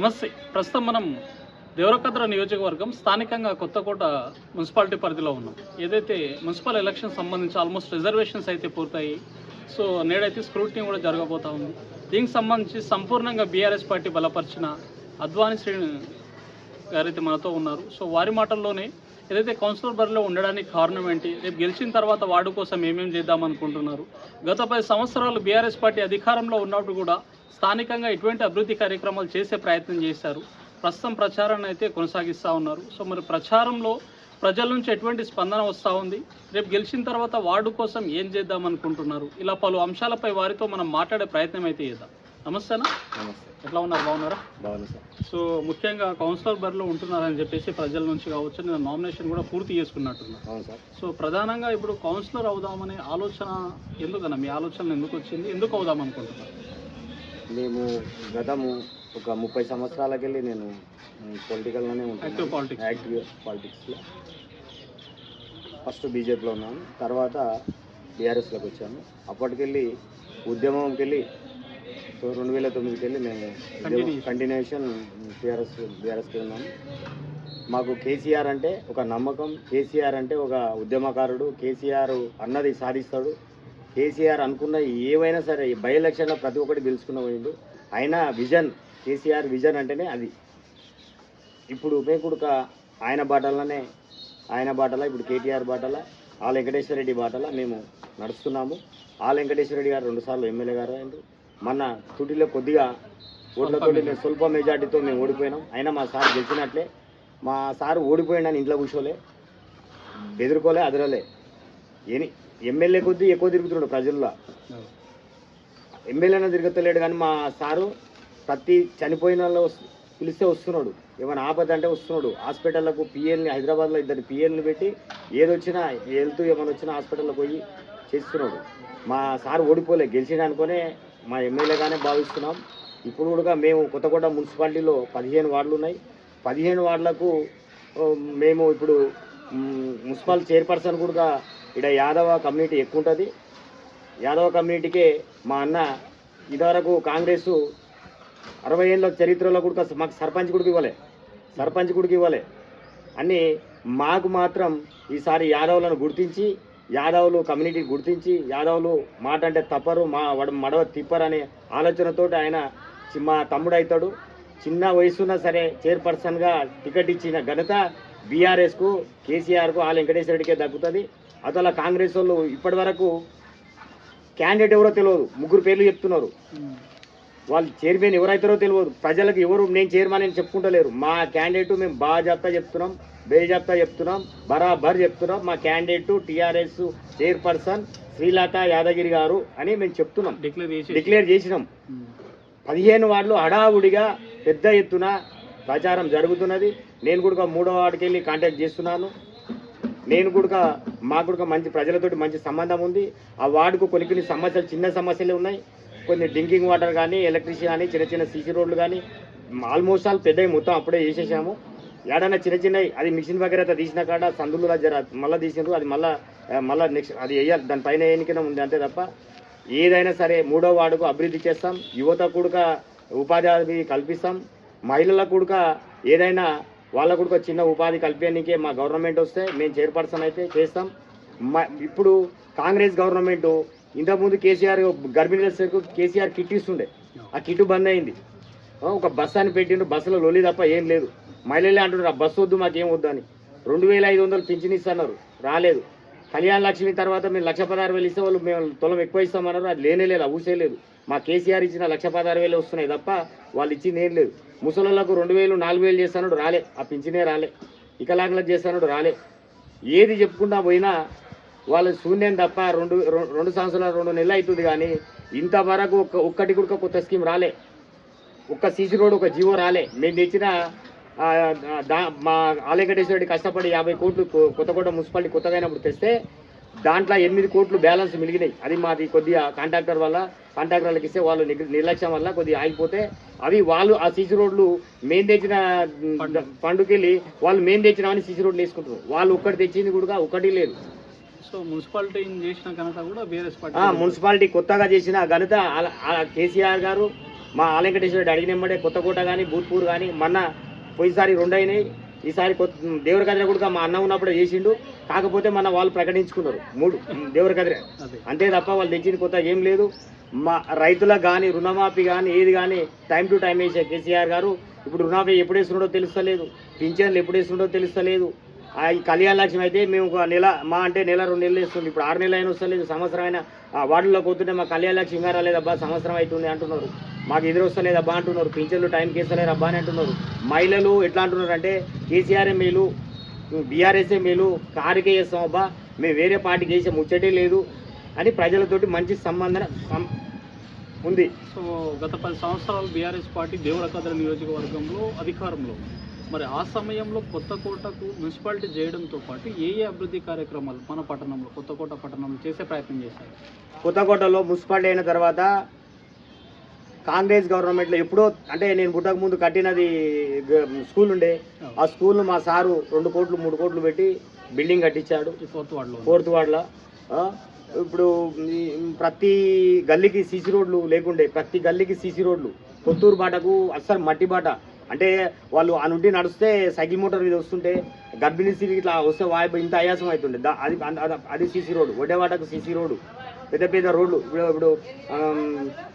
నమస్తే. ప్రస్తుతం మనం దేవరకద్ర నియోజకవర్గం స్థానికంగా కొత్తకోట మున్సిపాలిటీ పరిధిలో ఉన్నాం. ఏదైతే మున్సిపల్ ఎలక్షన్ సంబంధించి ఆల్మోస్ట్ రిజర్వేషన్స్ అయితే పూర్తయి సో నేడైతే స్క్రూటినీ కూడా జరగబోతా ఉంది. దీనికి సంబంధించి సంపూర్ణంగా బీఆర్ఎస్ పార్టీ బలపరిచిన అద్వాని శ్రేణి గారైతే మనతో ఉన్నారు. సో వారి మాటల్లోనే ఏదైతే కౌన్సిలర్ బరిలో ఉండడానికి కారణం ఏంటి రేపు గెలిచిన తర్వాత వార్డు కోసం ఏమేమి చేద్దాం అనుకుంటున్నారు. గత పది సంవత్సరాలు బీఆర్ఎస్ పార్టీ అధికారంలో ఉన్నప్పుడు కూడా స్థానికంగా ఎటువంటి అభివృద్ధి కార్యక్రమాలు చేసే ప్రయత్నం చేశారు. ప్రస్తుతం ప్రచారాన్ని అయితే కొనసాగిస్తూ ఉన్నారు. సో మరి ప్రచారంలో ప్రజల నుంచి ఎటువంటి స్పందన వస్తూ ఉంది? రేపు గెలిచిన తర్వాత వార్డు కోసం ఏం చేద్దాం అనుకుంటున్నారు? ఇలా పలు అంశాలపై వారితో మనం మాట్లాడే ప్రయత్నం అయితే చేద్దాం. నమస్తేనా నమస్తే. ఎట్లా ఉన్నారు? బాగున్నారా? సో ముఖ్యంగా కౌన్సిలర్ బరిలో ఉంటున్నారని చెప్పేసి ప్రజల నుంచి కావచ్చు నేను నామినేషన్ కూడా పూర్తి చేసుకున్నట్టున్నా సో ప్రధానంగా ఇప్పుడు కౌన్సిలర్ అవుదామనే ఆలోచన ఎందుకన్నా? మీ ఆలోచన ఎందుకు వచ్చింది? ఎందుకు అవుదాం అనుకుంటున్నారు? మేము గతము ఒక ముప్పై సంవత్సరాలకి వెళ్ళి నేను పొలిటికల్లోనే ఉంటాను. యాక్టివ్ పాలిటిక్స్లో ఫస్ట్ బీజేపీలో ఉన్నాను. తర్వాత బీఆర్ఎస్లోకి వచ్చాను. అప్పటికెళ్ళి ఉద్యమంకి వెళ్ళి రెండు వేల తొమ్మిదికి వెళ్ళి మేము. కంటిన్యూషన్ టీఆర్ఎస్ బీఆర్ఎస్కి ఉన్నాము మాకు కేసీఆర్ అంటే ఒక నమ్మకం. కేసీఆర్ అంటే ఒక ఉద్యమకారుడు. కేసీఆర్ అన్నది సాధిస్తాడు. కేసీఆర్ అనుకున్న ఏవైనా సరే బై ఎలక్షన్లో ప్రతి ఒక్కటి గెలుచుకున్న పోయిండు ఆయన విజన్ కేసీఆర్ విజన్ అంటేనే అది. ఇప్పుడు మేకుడుక ఆయన బాటలనే ఆయన బాటల ఇప్పుడు కేటీఆర్ బాటల ఆ వెంకటేశ్వర రెడ్డి బాటల మేము నడుస్తున్నాము. ఆ వెంకటేశ్వర రెడ్డి గారు రెండుసార్లు ఎమ్మెల్యే గారు అయింది మన తుటిలో కొద్దిగా ఓట్లతో స్వల్ప మెజార్టీతో మేము ఓడిపోయినాం. అయినా మా సార్ గెలిచినట్లే. మా సార్ ఓడిపోయిండని ఇంట్లో కూర్చోలే. బెదిరుకోలే అదరలే. ఏని ఎమ్మెల్యే కొద్దీ ఎక్కువ తిరుగుతున్నాడు ప్రజల్లో. ఎమ్మెల్యేనా తిరుగుతలేడు కానీ మా సారు ప్రతి చనిపోయిన వాళ్ళు పిలిస్తే వస్తున్నాడు. ఏమైనా ఆపద అంటే వస్తున్నాడు. హాస్పిటల్లకు పిఎల్ని హైదరాబాద్లో ఇద్దరు పిఎల్ని పెట్టి ఏదొచ్చినా వెళ్తూ ఏమైనా వచ్చినా హాస్పిటల్లో పోయి చేస్తున్నాడు. మా సార్ ఓడిపోలే. గెలిచిన అనుకునే మా ఎమ్మెల్యేగానే భావిస్తున్నాం. ఇప్పుడు కూడా మేము కొత్తగూడ మున్సిపాలిటీలో పదిహేను వార్డులు ఉన్నాయి. పదిహేను వార్డులకు మేము ఇప్పుడు మ్, మున్సిపల్ చైర్పర్సన్ కూడా ఇక్కడ యాదవ కమ్యూనిటీ ఎక్కువ ఉంటుంది యాదవ కమ్యూనిటీకే మా అన్న ఇదివరకు కాంగ్రెస్ అరవై ఏళ్ళ చరిత్రలో కూడా మాకు సర్పంచ్ గుడికి ఇవ్వలే. సర్పంచ్ గుడికి ఇవ్వలే. అని మాకు మాత్రం ఈసారి యాదవులను గుర్తించి యాదవులు కమ్యూనిటీ గుర్తించి యాదవులు మాట అంటే తప్పరు మా వడ మడవ తిప్పరు అనే ఆలోచనతో ఆయన మా తమ్ముడు అవుతాడు చిన్న వయసున్నా సరే చైర్పర్సన్గా టికెట్ ఇచ్చిన ఘనత బీఆర్ఎస్కు కేసీఆర్కు ఆ వెంకటేశ్వర రెడ్డికే దక్కుతుంది. అతల కాంగ్రెస్ వాళ్ళు ఇప్పటి వరకు క్యాండిడేట్ ఎవరో తెలియదు ముగ్గురు పేర్లు చెప్తున్నారు. వాళ్ళు చైర్మన్ ఎవరైతారో తెలియదు ప్రజలకు ఎవరు నేను చైర్మన్ అని చెప్పుకుంటలేరు. మా క్యాండిడేట్ మేము బాజాప్తా చెప్తున్నాం బేజాప్తా చెప్తున్నాం బరాబర్ చెప్తున్నాం. మా candidate TRS chairperson Srilatha Yadagiri గారు అని మేము చెప్తున్నాం. డిక్లేర్ చేసి డిక్లేర్ చేసినాం. పదిహేను వార్డులు హడావుడిగా పెద్ద ఎత్తున ప్రచారం జరుగుతున్నది. నేను కూడా మూడో వాడికి వెళ్ళి కాంటాక్ట్ చేస్తున్నాను. నేను కూడా మాకు కూడా మంచి ప్రజలతోటి మంచి సంబంధం ఉంది. ఆ వార్డుకు కొన్ని కొన్ని సమస్యలు చిన్న సమస్యలు ఉన్నాయి. కొన్ని డ్రింకింగ్ వాటర్ కానీ ఎలక్ట్రిసిటీ కానీ చిన్న చిన్న సీసీ రోడ్లు కానీ ఆల్మోస్ట్ ఆల్ పెద్దవి మొత్తం అప్పుడే చేసేసాము ఏడన్నా చిన్న చిన్నవి అది మిషన్ వగేరత తీసిన కాడ సందులో జర మళ్ళీ తీసినారు అది మళ్ళీ మళ్ళీ నెక్స్ట్ అది వేయాలి. దానిపైన ఎన్నికైనా ఉంది అంతే తప్ప ఏదైనా సరే మూడో వార్డుకు అభివృద్ధి చేస్తాం. యువత కూడా ఉపాధి హామీ కల్పిస్తాం. మహిళలకు కూడా ఏదైనా వాళ్ళకు కూడా చిన్న ఉపాధి కల్పించడానికే మా గవర్నమెంట్ వస్తే మేము చైర్పర్సన్ అయితే చేస్తాం. మా ఇప్పుడు కాంగ్రెస్ గవర్నమెంట్ ఇంతకుముందు కేసీఆర్ గర్భిణీలకు కేసీఆర్ కిట్ ఇస్తుండే. ఆ కిట్ బంద్ అయింది. ఒక బస్ అని పెట్టిండు బస్సులో లొల్లి తప్ప ఏం లేదు. మహిళలే అంటున్నారు ఆ బస్సు వద్దు మాకేం వద్దు అని. రెండు వేల ఐదు వందలు పింఛన్ ఇస్తున్నారు రాలేదు. కళ్యాణ లక్ష్మి తర్వాత మేము లక్ష పదహారు వేలు ఇస్తే వాళ్ళు మేము తులం ఎక్కువ ఇస్తామన్నారు అది లేనే లేదు ఊసే లేదు. మా కేసీఆర్ ఇచ్చిన లక్ష పదహారు వేలు వస్తున్నాయి తప్ప వాళ్ళు ఇచ్చింది ఏం లేదు. ముసలోళ్ళకు రెండు వేలు నాలుగు వేలు చేస్తానడు రాలే. ఆ పింఛనే రాలే. వికలాంగులకు చేస్తానడు రాలే. ఏది చెప్పుకుంటా పోయినా వాళ్ళు శూన్యం తప్ప రెండు రెండు సంవత్సరాలు రెండు నెలలు అవుతుంది కానీ ఇంతవరకు ఒక్క ఒక్కటి కూడా కొత్త స్కీమ్ రాలే. ఒక్క సీసీ రోడ్ ఒక జీవో రాలే. మేము తెచ్చిన దా మా ఆలయగటేశ్వర రెడ్డి కష్టపడి యాభై కోట్లు కొత్తకోట మున్సిపాలిటీ కొత్తగా అయినప్పుడు తెస్తే దాంట్లో ఎనిమిది కోట్లు బ్యాలెన్స్ మిలిగినాయి అది మాది కొద్దిగా కాంట్రాక్టర్ వల్ల కాంట్రాక్టర్లకు ఇస్తే వాళ్ళు నిర్- నిర్లక్ష్యం వల్ల కొద్దిగా ఆగిపోతే అవి వాళ్ళు ఆ సీసీ రోడ్లు మేము తెచ్చిన. పండుకెళ్ళి వాళ్ళు మేము తెచ్చినామని సీసీ రోడ్లు వేసుకుంటారు వాళ్ళు ఒక్కటి తెచ్చింది కూడా ఒకటి లేదు. సో మున్సిపాలిటీని చేసిన ఘనత కూడా మున్సిపాలిటీ కొత్తగా చేసిన ఘనత కేసీఆర్ గారు మా ఆలంకటేశ్వరుడు అడిగినమ్మడే కొత్తకోట కానీ భూత్పూర్ కానీ మొన్న పోయినసారి రెండు అయినాయి ఈసారి కొత్త దేవర కదిర కూడా మా అన్న ఉన్నప్పుడు చేసిండు. కాకపోతే మన వాళ్ళు ప్రకటించుకున్నారు. మూడు. దేవర కదిర. అంతే తప్ప వాళ్ళు తెచ్చింది కొత్త ఏం లేదు. మా రైతులకు కానీ రుణమాఫీ కానీ ఏది కానీ టైం టు టైం వేసే కేసీఆర్ గారు ఇప్పుడు రుణమాఫీ ఎప్పుడు వేస్తున్నాడో తెలుస్తలేదు. పింఛన్లు ఎప్పుడు వేస్తున్నాడో తెలుస్తలేదు. ఈ కళ్యాణ లక్ష్యం అయితే మేము ఒక నెల మా అంటే నెల రెండు నెలలు వేస్తుంది ఇప్పుడు ఆరు నెలలు అయినా వస్తలేదు సంవత్సరం అయినా ఆ వార్డులో పోతుంటే మా కళ్యాణ లక్ష్యం గారు రాలేదబ్బా సంవత్సరం అవుతుంది అంటున్నారు. మాకు ఎదురు వస్తలేదబ్బా అంటున్నారు పింఛన్లు టైంకి వేస్తలేరు అబ్బా అని అంటున్నారు. మహిళలు ఎట్లా అంటున్నారు అంటే కేసీఆర్ మేలు బీఆర్ఎస్ఏ మేలు కారుకే చేస్తాం అబ్బా మేము వేరే పార్టీకి చేసే ముచ్చటే లేదు అని ప్రజలతోటి మంచి సంబంధం సం- ఉంది. సో గత పది సంవత్సరాలు బీఆర్ఎస్ పార్టీ దేవరకద్ర నియోజకవర్గంలో అధికారంలో మరి ఆ సమయంలో కొత్తకోటకు మున్సిపాలిటీ చేయడంతో పాటు ఏ ఏ అభివృద్ధి కార్యక్రమాలు మన పట్టణంలో కొత్తకోట పట్టణంలో చేసే ప్రయత్నం చేశారు? కొత్తకోటలో మున్సిపాలిటీ అయిన తర్వాత కాంగ్రెస్ గవర్నమెంట్లో ఎప్పుడో అంటే నేను పుట్టక ముందు కట్టినది స్కూల్ ఉండే ఆ స్కూల్ను మా సారు రెండు కోట్లు మూడు కోట్లు పెట్టి బిల్డింగ్ కట్టించాడు. ఫోర్త్ వార్డులో ఫోర్త్ వార్డ్లో. ఇప్పుడు ప్రతి గల్లీకి సీసీ రోడ్లు లేకుండే ప్రతి గల్లీకి సీసీ రోడ్లు. కొత్తూరు బాటకు అస్సలు మట్టి బాట. అంటే వాళ్ళు ఆ నుండి నడిస్తే సైకిల్ మోటార్ మీద వస్తుంటే గర్భిణీ స్త్రీ ఇట్లా వస్తే వాయి ఇంత ఆయాసం అవుతుండే దా- అది అది- సీసీ రోడ్డు ఒడ్డేవాటకు సీసీ రోడ్డు పెద్ద పెద్ద రోడ్లు. ఇప్పుడు ఇప్పుడు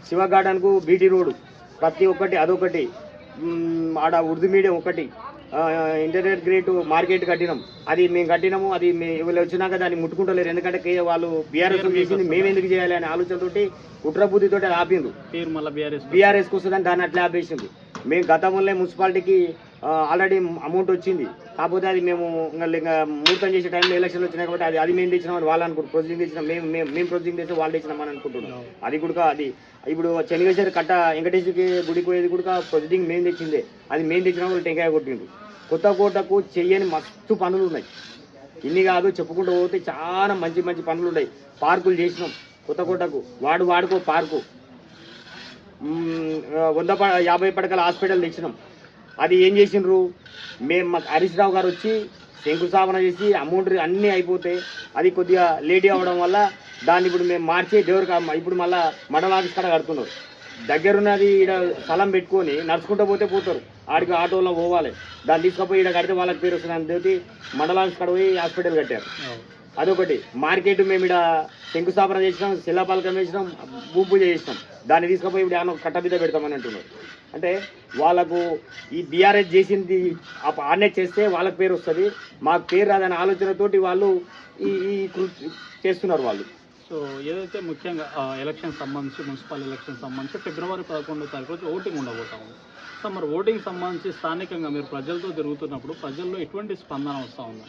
శివ గార్డెన్కు బీటీ రోడ్డు ప్రతి ఒక్కటి అదొకటి. ఆడ ఉర్దూ మీడియం ఒకటి. ఇంటర్నెట్ గ్రేట్ మార్కెట్ కట్టినాం. అది మేము కట్టినాము అది మే వీళ్ళు వచ్చినాక దాన్ని ముట్టుకుంటలేరు. ఎందుకంటే వాళ్ళు బీఆర్ఎస్ చేసింది మేము ఎందుకు చేయాలి అనే ఆలోచనతోటి అది పేరు మళ్ళీ బీఆర్ఎస్ బీఆర్ఎస్కి వస్తుందని దాన్ని అట్లా ఆపేసింది మేము గతంలో మున్సిపాలిటీకి ఆల్రెడీ అమౌంట్ వచ్చింది. కాకపోతే అది మేము ఇంకా ఇంకా ముహూర్తం చేసే టైంలో ఎలక్షన్లు వచ్చినాయి కాబట్టి అది అది మేము తెచ్చినామని వాళ్ళు అనుకుంటారు ప్రొసీడింగ్ తెచ్చినాం. మేము మేము మేము ప్రొసీడింగ్ చేస్తే వాళ్ళు తెచ్చినామని అనుకుంటున్నాం. అది కూడా అది ఇప్పుడు చెనిగేశ్వర కట్ట వెంకటేశ్వరికి గుడికి పోయేది కూడా ప్రొసీడింగ్ మేము తెచ్చిందే. అది మేము తెచ్చినా వాళ్ళు టెంకాయ కొట్టిండు కొత్త కోటకు చెయ్యని మస్తు పనులు ఉన్నాయి. ఇన్ని కాదు చెప్పుకుంటూ పోతే చాలా మంచి మంచి పనులు ఉన్నాయి. పార్కులు చేసినాం కొత్త కోటకు. వాడు వాడుకో పార్కు. వంద యాభై పడకల హాస్పిటల్ తెచ్చినాం. అది ఏం చేసిండ్రు? మేము మాకు హరీష్ రావు గారు వచ్చి శంకుస్థాపన చేసి అమౌంట్ అన్నీ అయిపోతే అది కొద్దిగా లేట్ అవ్వడం వల్ల దాన్ని ఇప్పుడు మేము మార్చి దేవుడికి ఇప్పుడు మళ్ళీ మండల ఆఫీస్ కాడ కడుతున్నారు. దగ్గరున్నది ఈడ స్థలం పెట్టుకొని నడుచుకుంటూ పోతే పోతారు. ఆడికి ఆటోలో పోవాలి. దాన్ని తీసుకుపోయి ఈడ కడితే వాళ్ళకి పేరు వస్తుంది అని చెప్పి మండల కాడ పోయి హాస్పిటల్ కట్టారు. అదొకటి. మార్కెట్ మేము ఇక్కడ శంకుస్థాపన చేసినాం శిలాపాలకం వేసినాం భూమి పూజ చేసినాం. దాన్ని తీసుకుపోయి ఇప్పుడు ఏమన్నా కట్ట మీద పెడతామని అంటున్నారు. అంటే వాళ్ళకు ఈ బీఆర్ఎస్ చేసింది ఆ- చేస్తే వాళ్ళకి పేరు వస్తుంది. మాకు పేరు రాదనే ఆలోచనతోటి వాళ్ళు ఈ ఈ చేస్తున్నారు వాళ్ళు. సో ఏదైతే ముఖ్యంగా ఎలక్షన్ సంబంధించి మున్సిపల్ ఎలక్షన్ సంబంధించి ఫిబ్రవరి పదకొండో తారీఖు రోజు ఓటింగ్ ఉండబోతా ఉంది. సో మరి ఓటింగ్ సంబంధించి స్థానికంగా మీరు ప్రజలతో తిరుగుతున్నప్పుడు ప్రజల్లో ఎటువంటి స్పందన వస్తూ ఉంది?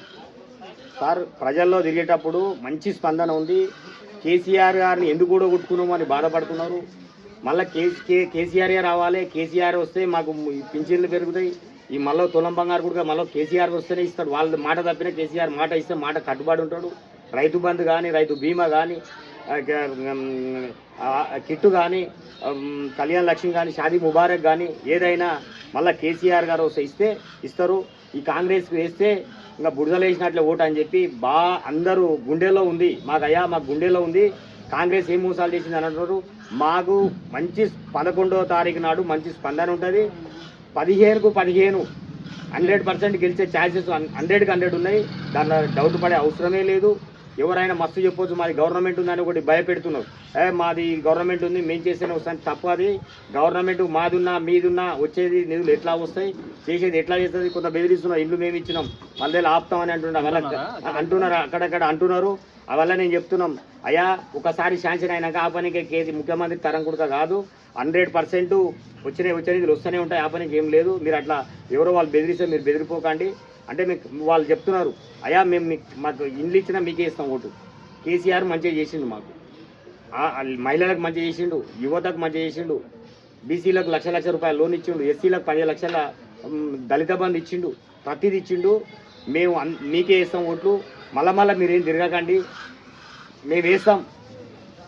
సార్ ప్రజల్లో తిరిగేటప్పుడు మంచి స్పందన ఉంది. కేసీఆర్ గారిని ఎందుకు కూడా కొట్టుకున్నామని అని బాధపడుతున్నారు. మళ్ళీ కేసీ కే- కేసీఆర్ రావాలి. కేసీఆర్ వస్తే మాకు ఈ పింఛన్లు పెరుగుతాయి. ఈ మళ్ళీ తులం బంగారు కూడా మళ్ళీ కేసీఆర్ వస్తేనే ఇస్తాడు. వాళ్ళ మాట తప్పిన కేసీఆర్ మాట ఇస్తే మాట కట్టుబడి ఉంటాడు. రైతు బంధు కానీ రైతు బీమా కానీ కిట్టు కానీ కళ్యాణ్ లక్ష్మి కానీ షాదీ ముబారక్ కానీ ఏదైనా మళ్ళీ కేసీఆర్ గారు వస్తే ఇస్తే ఇస్తారు. ఈ కాంగ్రెస్కి వేస్తే ఇంకా బురదలు వేసినట్లే ఓటు అని చెప్పి బా అందరూ గుండెలో ఉంది. మాకు అయ్యా మాకు గుండెలో ఉంది. కాంగ్రెస్ ఏం మోసాలు చేసింది అని అంటున్నారు. మాకు మంచి పదకొండవ తారీఖు నాడు మంచి స్పందన ఉంటుంది. పదిహేనుకు పదిహేను హండ్రెడ్ పర్సెంట్ గెలిచే ఛాన్సెస్ హండ్రెడ్కి హండ్రెడ్ ఉన్నాయి. దాంట్లో డౌట్ పడే అవసరమే లేదు. ఎవరైనా మస్తు చెప్పొచ్చు మాది గవర్నమెంట్ ఉందని ఒకటి భయపెడుతున్నారు ఏ మాది గవర్నమెంట్ ఉంది మేము చేస్తేనే వస్తాను తప్పు అది గవర్నమెంట్ మాదున్నా మీదున్నా వచ్చేది నిధులు ఎట్లా వస్తాయి చేసేది ఎట్లా చేస్తుంది కొంత బెదిరిస్తున్నారు ఇల్లు మేము ఇచ్చినాం మళ్ళీ ఆపుతామని అంటున్నారు? వాళ్ళ అంటున్నారు? అక్కడక్కడ అంటున్నారు. అవల్ల నేను చెప్తున్నాం అయ్యా ఒకసారి శాంక్షన్ అయినాక ఆ పనికి కేసీ ముఖ్యమంత్రి తరం కూడా కాదు హండ్రెడ్ పర్సెంట్ వచ్చినాయి వచ్చిన నిధులు వస్తూనే ఉంటాయి ఆ పనికి ఏం లేదు. మీరు అట్లా ఎవరో వాళ్ళు బెదిరిస్తే మీరు బెదిరిపోకండి. అంటే మీకు వాళ్ళు చెప్తున్నారు అయ్యా మేము మీకు మాకు ఇండ్లు ఇచ్చినా మీకే ఇస్తాం ఓటు. కేసీఆర్ మంచిగా చేసిండు మాకు. మహిళలకు మంచిగా చేసిండు యువతకు మంచిగా చేసిండు బీసీలకు లక్ష లక్ష రూపాయలు లోన్ ఇచ్చిండు ఎస్సీలకు పదిహేను లక్షల దళిత బంధు ఇచ్చిండు ప్రతిది ఇచ్చిండు. మేము మీకే వేస్తాం ఓట్లు. మళ్ళా మళ్ళీ మీరేం తిరగకండి మేము వేస్తాం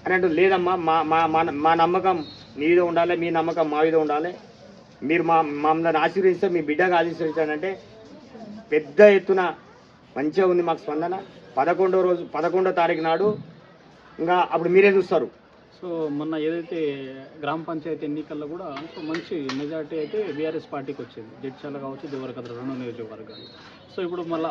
అని అంటూ లేదమ్మా మా మా మా- మా నమ్మకం మీద ఉండాలి మీ నమ్మకం మా మీద ఉండాలి. మీరు మా మమ్మల్ని ఆశీర్వదిస్తే మీ బిడ్డగా ఆశీర్వదించాలంటే పెద్ద ఎత్తున మంచిగా ఉంది మాకు స్పందన. పదకొండో రోజు పదకొండో తారీఖు నాడు ఇంకా అప్పుడు మీరే చూస్తారు. సో మొన్న ఏదైతే గ్రామ పంచాయతీ ఎన్నికల్లో కూడా సో మంచి మెజార్టీ అయితే బీఆర్ఎస్ పార్టీకి వచ్చింది. జడ్చాల కావచ్చు దేవరకద్ర రెండు నియోజకవర్గాలు. సో ఇప్పుడు మళ్ళీ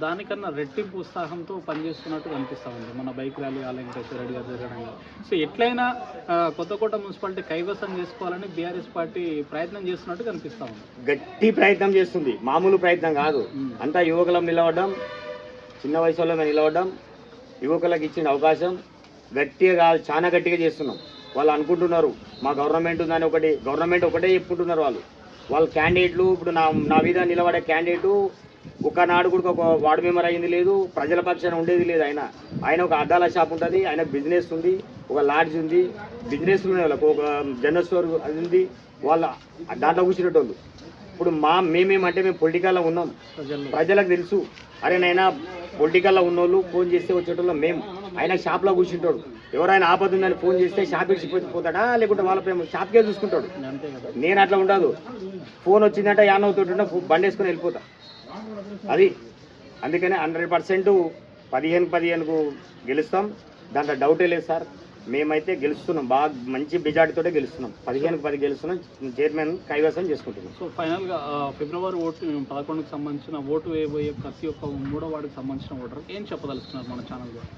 దానికన్నా రెట్టింపు ఉత్సాహంతో పనిచేస్తున్నట్టు కనిపిస్తూ ఉంది. మన బైక్ ర్యాలీ ఆలయంకృష్ణ రెడ్డి గారు జరగడం సో ఎట్లయినా ఆ, కొత్తకోట మున్సిపాలిటీ కైవసం చేసుకోవాలని బీఆర్ఎస్ పార్టీ ప్రయత్నం చేస్తున్నట్టు కనిపిస్తూ ఉంది. గట్టి ప్రయత్నం చేస్తుంది. మామూలు ప్రయత్నం కాదు. అంతా యువకులం నిలవడం చిన్న వయసులో నిలవడం యువకులకు ఇచ్చిన అవకాశం గట్టిగా కాదు చాలా గట్టిగా చేస్తున్నాం. వాళ్ళు అనుకుంటున్నారు మా గవర్నమెంట్ ఉందని ఒకటి గవర్నమెంట్ ఒకటే చెప్పుకుంటున్నారు వాళ్ళు. వాళ్ళ క్యాండిడేట్లు ఇప్పుడు నా నా మీద నిలబడే క్యాండిడేట్ ఒకనాడు కూడా ఒక వార్డు మెంబర్ అయింది లేదు ప్రజల పక్షాన ఉండేది లేదు ఆయన. ఆయన ఒక అద్దాల షాప్ ఉంటుంది ఆయన బిజినెస్ ఉంది ఒక లాడ్జ్ ఉంది బిజినెస్ వాళ్ళకు ఒక జనరల్ స్టోర్ అది ఉంది వాళ్ళ దాంట్లో కూర్చునేటోళ్ళు. ఇప్పుడు మా మేమేమంటే మేము పొలిటికల్లో ఉన్నాం. ప్రజలకు తెలుసు. అరే నైనా పొలిటికల్లో ఉన్నోళ్ళు ఫోన్ చేస్తే వచ్చేటోళ్ళు మేము ఆయన షాప్లో కూర్చుంటాడు. ఎవరైనా ఆపద ఉందని ఫోన్ చేస్తే షాప్ ఇచ్చిపోతాడా లేకుంటే వాళ్ళ ప్రేమ షాప్కే చూసుకుంటాడు. నేను అట్లా ఉండదు. ఫోన్ వచ్చిందంటే యాన్ అవుతుంటే బండి వేసుకొని వెళ్ళిపోతా. అది అందుకనే హండ్రెడ్ పర్సెంట్ పదిహేను పదిహేనుకు గెలుస్తాం. దాంట్లో డౌటే లేదు సార్. మేమైతే గెలుస్తున్నాం. బాగా మంచి మెజార్టీతోటే గెలుస్తున్నాం. పదిహేనుకు పది గెలుస్తున్నాం. చైర్మన్ కైవసం చేసుకుంటున్నాం. సో ఫైనల్గా ఫిబ్రవరి ఓటు పదకొండుకి సంబంధించిన ఓటు వేయబోయే ప్రతి ఒక్క మూడో వార్డుకి సంబంధించిన ఓటర్ ఏం చెప్పదలుచుకున్నారు మన ఛానల్ ద్వారా?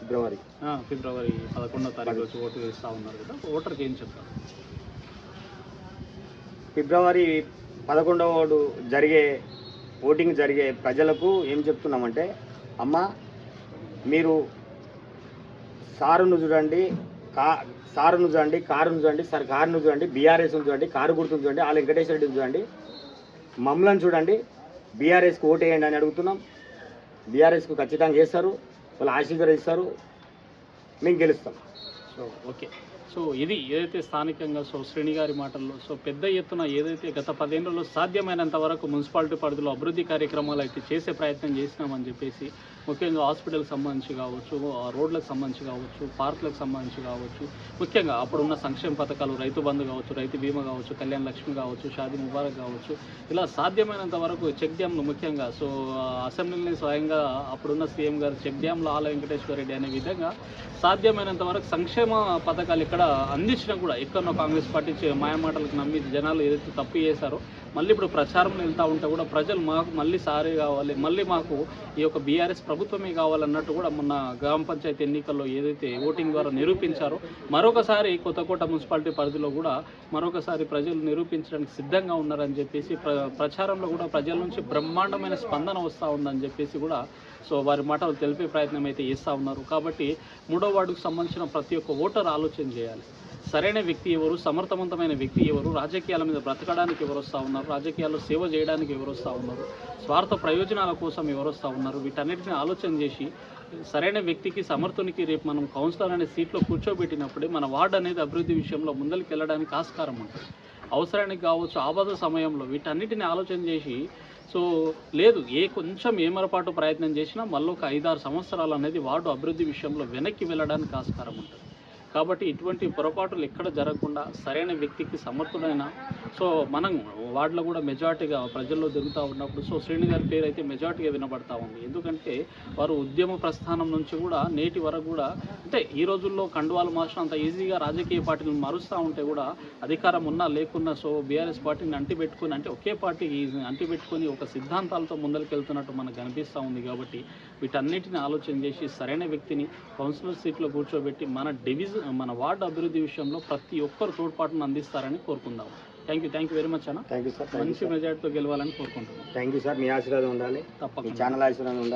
ఫిబ్రవరి. ఫిబ్రవరి పదకొండో తారీఖు రోజు ఓటు వేస్తూ ఉన్నారు కదా. ఓటర్కి ఏం చెప్తారు? ఫిబ్రవరి పదకొండవ జరిగే ఓటింగ్ జరిగే ప్రజలకు ఏం చెప్తున్నామంటే అమ్మ మీరు సారును చూడండి కా సారును చూడండి కారును చూడండి సార్ కారును చూడండి బీఆర్ఎస్ను చూడండి కారు గుర్తును చూడండి ఆ వెంకటేశ్వర రెడ్డిని చూడండి మమ్మలను చూడండి బీఆర్ఎస్కి ఓటేయండి అని అడుగుతున్నాం. బీఆర్ఎస్కు ఖచ్చితంగా చేస్తారు వాళ్ళు ఆశీర్వదిస్తారు మేము గెలుస్తాం. ఓకే సో ఇది ఏదైతే స్థానికంగా సో శ్రేణి గారి మాటల్లో సో పెద్ద ఎత్తున ఏదైతే గత పదేళ్ళలో సాధ్యమైనంత వరకు మున్సిపాలిటీ పరిధిలో అభివృద్ధి కార్యక్రమాలు అయితే చేసే ప్రయత్నం చేసినామని చెప్పేసి ముఖ్యంగా హాస్పిటల్కి సంబంధించి కావచ్చు రోడ్లకు సంబంధించి కావచ్చు పార్కులకు సంబంధించి కావచ్చు ముఖ్యంగా అప్పుడున్న సంక్షేమ పథకాలు రైతు బంధు కావచ్చు రైతు బీమా కావచ్చు కళ్యాణ లక్ష్మి కావచ్చు షాది ముబారక్ కావచ్చు ఇలా సాధ్యమైనంత వరకు చెక్ డ్యామ్లు ముఖ్యంగా. సో అసెంబ్లీని స్వయంగా అప్పుడున్న సీఎం గారు చెక్ డ్యామ్లో ఆల వెంకటేశ్వర రెడ్డి అనే విధంగా సాధ్యమైనంత వరకు సంక్షేమ పథకాలు ఇక్కడ అందించినా కూడా ఎక్కడో కాంగ్రెస్ పార్టీ మాయమాటలకు నమ్మి జనాలు ఏదైతే తప్పు చేశారో మళ్ళీ ఇప్పుడు ప్రచారం వెళ్తూ ఉంటే కూడా ప్రజలు మాకు మళ్ళీ సారీ కావాలి మళ్ళీ మాకు ఈ యొక్క బీఆర్ఎస్ ప్రభుత్వమే కావాలన్నట్టు కూడా మొన్న గ్రామ పంచాయతీ ఎన్నికల్లో ఏదైతే ఓటింగ్ ద్వారా నిరూపించారో మరొకసారి కొత్తకోట మున్సిపాలిటీ పరిధిలో కూడా మరొకసారి ప్రజలు నిరూపించడానికి సిద్ధంగా ఉన్నారని చెప్పేసి ప్ర ప్రచారంలో కూడా ప్రజల నుంచి బ్రహ్మాండమైన స్పందన వస్తూ ఉందని చెప్పేసి కూడా సో వారి మాటలు తెలిపే ప్రయత్నం అయితే చేస్తూ ఉన్నారు. కాబట్టి మూడో వార్డుకు సంబంధించిన ప్రతి ఒక్క ఓటర్ ఆలోచన చేయాలి. సరైన వ్యక్తి ఎవరు సమర్థవంతమైన వ్యక్తి ఎవరు రాజకీయాల మీద బ్రతకడానికి ఎవరు వస్తూ ఉన్నారు రాజకీయాల్లో సేవ చేయడానికి ఎవరు వస్తూ ఉన్నారు స్వార్థ ప్రయోజనాల కోసం ఎవరు వస్తూ ఉన్నారు వీటన్నిటిని ఆలోచన చేసి సరైన వ్యక్తికి సమర్థునికి రేపు మనం కౌన్సిలర్ అనే సీట్లో కూర్చోబెట్టినప్పుడే మన వార్డు అనేది అభివృద్ధి విషయంలో ముందరికి వెళ్ళడానికి ఆస్కారం ఉంటుంది అవసరానికి కావచ్చు ఆపద సమయంలో వీటన్నిటిని ఆలోచన చేసి సో లేదు ఏ కొంచెం ఏమరపాటు ప్రయత్నం చేసినా మళ్ళీ ఒక ఐదారు సంవత్సరాలు అనేది వార్డు అభివృద్ధి విషయంలో వెనక్కి వెళ్ళడానికి ఆస్కారం ఉంటుంది కాబట్టి ఇటువంటి పొరపాటులు ఎక్కడ జరగకుండా సరైన వ్యక్తికి సమర్థుడైన సో మనం వార్డులో కూడా మెజార్టీగా ప్రజల్లో దిగుతూ ఉన్నప్పుడు సో శ్రేణి గారి పేరు అయితే మెజార్టీగా వినబడతా ఉంది. ఎందుకంటే వారు ఉద్యమ ప్రస్థానం నుంచి కూడా నేటి వరకు కూడా అంటే ఈ రోజుల్లో కండువాలు మార్చడం అంత ఈజీగా రాజకీయ పార్టీలను మారుస్తూ ఉంటే కూడా అధికారం ఉన్నా లేకున్నా సో బీఆర్ఎస్ పార్టీని అంటిపెట్టుకుని అంటే ఒకే పార్టీ అంటిపెట్టుకొని ఒక సిద్ధాంతాలతో ముందరికెళ్తున్నట్టు మనకు కనిపిస్తూ ఉంది కాబట్టి వీటన్నిటిని ఆలోచన చేసి సరైన వ్యక్తిని కౌన్సిలర్ సీట్లో కూర్చోబెట్టి మన డివిజన్ మన వార్డు అభివృద్ధి విషయంలో ప్రతి ఒక్కరు తోడ్పాటును అందిస్తారని కోరుకుందాం. Thank you thank you very much అన్న. థ్యాంక్ యూ సార్ మంచి మెజార్టీతో గెలవాలని కోరుకుంటున్నాం. థ్యాంక్ యూ సార్ మీ ఆశీర్వాదం ఉండాలి. తప్పకుండా. ఛానల్ ఆశీర్వాదం ఉండాలి.